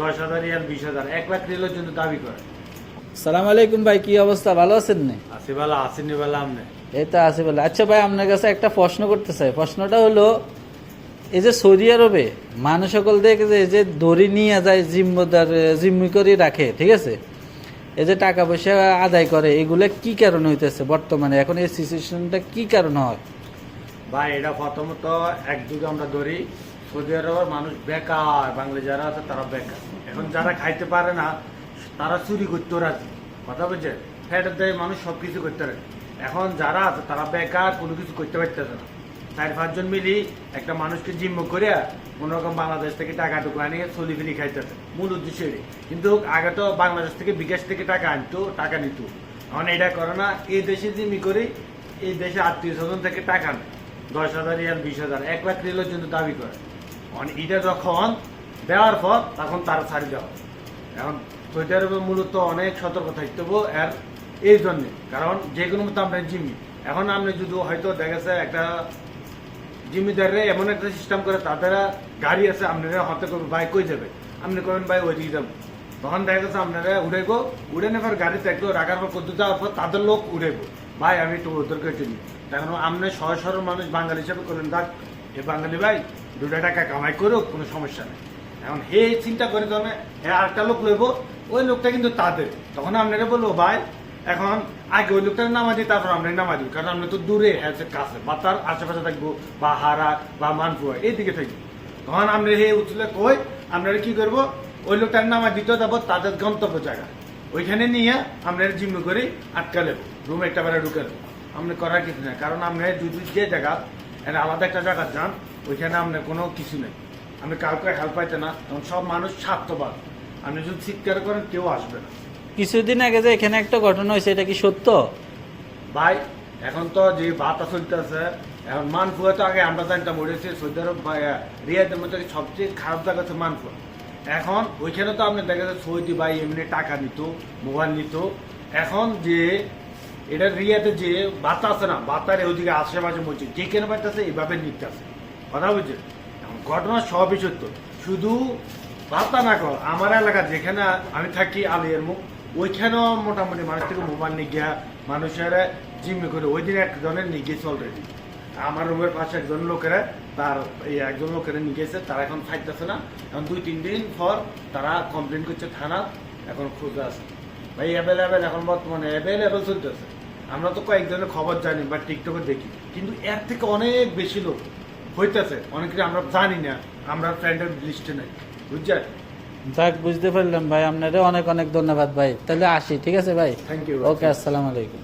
দশ হাজার রিয়াল বিশ হাজার। এক লাখ রিয়ালের জন্য দাবি করে সালাম আলাইকুম ভাই কি অবস্থা? ভালো আছেন না? আসিবালা আসেনি বেলা আমনে। এই তো আছে বলে আচ্ছা ভাই আপনার কাছে একটা প্রশ্ন করতে চাই। প্রশ্নটা হলো এই যে সৌদি আরবে মানুষ সকল দেখে যে যে দড়ি নিয়ে যায় জিম্মদার জিম্মি করে রাখে ঠিক আছে? এই যে টাকা পয়সা আদায় করে এগুলো কি কারণে হইতেছে বর্তমানে? এখন এই সিচুয়েশনটা কি কারণে হয়? ভাই এটা প্রথমত এক যুগে আমরা ধরি সৌদি আরবের মানুষ বেকার, বাঙালি যারা আছে তারা বেকার। এখন যারা খাইতে পারে না, তারা চুরি করতে রাজি। কথা বলছে ফ্যাটের দেয় মানুষ সব কিছু করতে পারে এখন যারা আছে, তারা বেকার, কোনো কিছু করতে পারতেছে না। চার, পাঁচজন মিলি একটা মানুষকে জিম্ম করে কোনো রকম বাংলাদেশ থেকে টাকা টুকু আনিয়ে চলি ফিরি খাইতেছে। মূল উদ্দেশ্য। কিন্তু আগে তো বাংলাদেশ থেকে বিকাশ থেকে টাকা আনতো, টাকা নিত। এখন এটা করে না এই দেশে জিম্মি করে এই দেশে আত্মীয় স্বজন থেকে টাকা নেয় দশ হাজার রিয়াল, বিশ হাজার। এক লাখ রিয়ালের জন্য দাবি করে। এটা যখন দেওয়ার পর তখন তারা ছাড়ি দেওয়া এখন সৌদি আরবে মূলত অনেক সতর্ক থাকতে হবে এর এই জন্যে। কারণ যে কোনো মতো আপনার জিম্মি। এখন আপনি যদি হয়তো দেখা যাচ্ছে একটা জিম্মিদাররা এমন একটা সিস্টেম করে তাদের গাড়ি আছে, আপনারা হতে করবে ভাই কই যাবে? আপনি কবেন ভাই ওই দিকে যাব। তখন দেখা যাচ্ছে আপনারা উড়াইবো। উড়ে নেবার গাড়ি থাকল রাখার পর পদ্ধতি যাওয়ার পর তাদের লোক উড়াইবো। ভাই, আমি একটু ওদেরকে চিনি তখন আপনি সহজ সরল মানুষ বাঙালি হিসেবে করলেন দেখ এ বাঙালি ভাই দুটা টাকা কামাই করুক, কোনো সমস্যা নেই। এখন হে চিন্তা করে তখন হে আরেকটা লোক লইব ওই লোকটা কিন্তু তাদের। তখন আপনারা বলব, ভাই, এখন আগে ওই লোকটা নামা দিই, তারপর আমরা নামা দিই, কারণ আমরা তো দূরে আছে কাছে, বা তার আশেপাশে থাকব, বা হারা, বা মানপুয়া, এইদিকে থাকব। তখন আমরা হে উঠলে কই আপনারা কি করব, ওই লোকটার নামা দিতে যাব, তাদের গন্তব্য জায়গা। ওইখানে নিয়ে আমরা জিম্মি করে আটকা লেবো, রুম একটা বেলা ঢুকে দেবো আমরা করার কিছু নেই, কারণ আমরা যদি যে জায়গা এটা আলাদা একটা জায়গা যান ওইখানে আপনার কোনো কিছু নেই। আপনি কাউকে হেল্প পাইতে না তখন সব মানুষ স্বার্থবাদ আপনি যদি চিৎকার করেন কেউ আসবে না। কিছুদিন আগে যে এখানে একটা ঘটনা হয়েছে এটা কি সত্য? ভাই এখন তো যে বাতা চলতেছে এখন মানফুয়া তো আগে আমরা জানতাম ওড়েছে সৌদি আরব রিয়াদের মধ্যে সবচেয়ে খারাপ জায়গা হচ্ছে মানফুয়া এখন ওইখানে তো আপনি দেখা যাচ্ছে সৌদি ভাই এমনি টাকা নিত মোবাইল নিত। এখন যে এটা রিয়াতে যে বাতা আছে না বাতারে ওইদিকে আশেপাশে বলছে যেখানে পাইতেছে এইভাবে নিতে আছে কথা এখন ঘটনা সবই সত্য শুধু বার্তা না কর, আমার এলাকা যেখানে আমি থাকি, আলিয়ার মুখ, ওইখানেও মোটামুটি মানুষ থেকে মোবাইল নিয়ে গিয়া মানুষের জিম্মি করে ওই দিন একজনের নিয়ে গেছে অলরেডি আমার রুমের পাশে একজন লোকেরা, তার এই একজন লোকেরা নিয়ে গেছে তারা এখন থাকতেছে না। এখন দুই, তিন দিন পর তারা কমপ্লেন করছে থানা এখন খুঁজে আছে ভাই অ্যাভেলেবেল এখন বর্তমানে অ্যাভেলেবেল চলতেছে। আমরা তো কয়েকজনের খবর জানি বা টিকটকে দেখি কিন্তু এর থেকে অনেক বেশি লোক হইতেছে। অনেকে আমরা জানি না আমরা ফ্রেন্ডের লিস্টে নাই বুঝছেন? যাক বুঝতে পারলাম ভাই আপনাদের অনেক অনেক ধন্যবাদ ভাই। তাহলে আসি ঠিক আছে ভাই? থ্যাংক ইউ ওকে আসসালামু আলাইকুম।